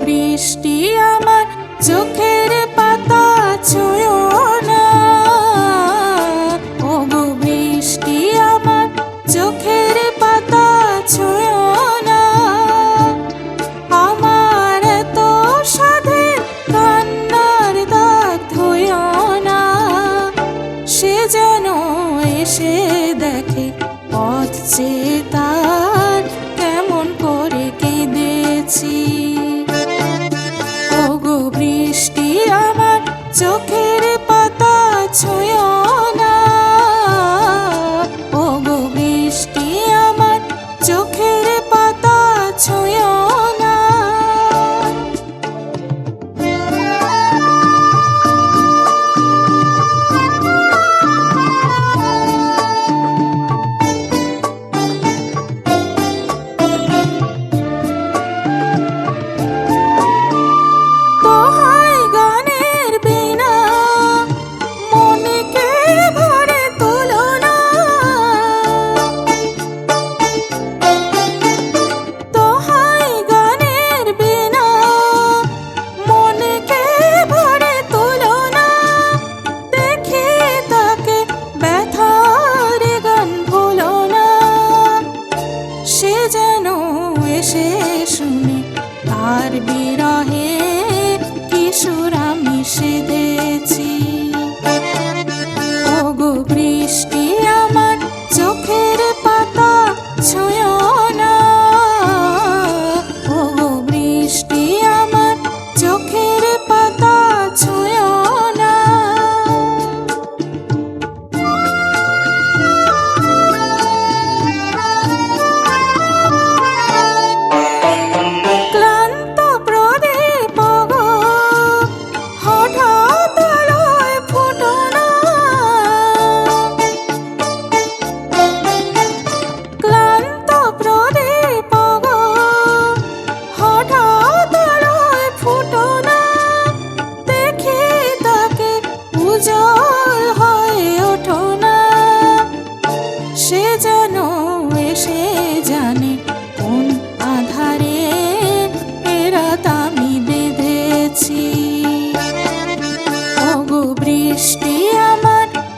বৃষ্টি আমার চোখের পাতা ছুঁয়ো না। ও বৃষ্টি আমার চোখের পাতা ছুঁয়ো না। আমার তো সাধে কান্নার দাগ ধুয়ো না। সে যেন এসে দেখে পথ চেয়ে তার কেমন করে কেঁদেছি। সৃষ্টি আমার চোখের বৃষ্টি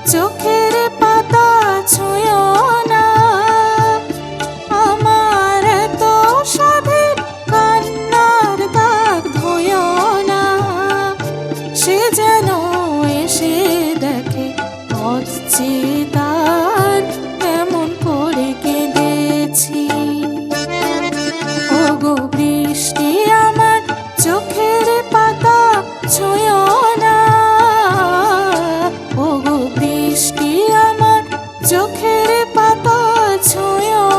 আমার পাতা ছুঁয়া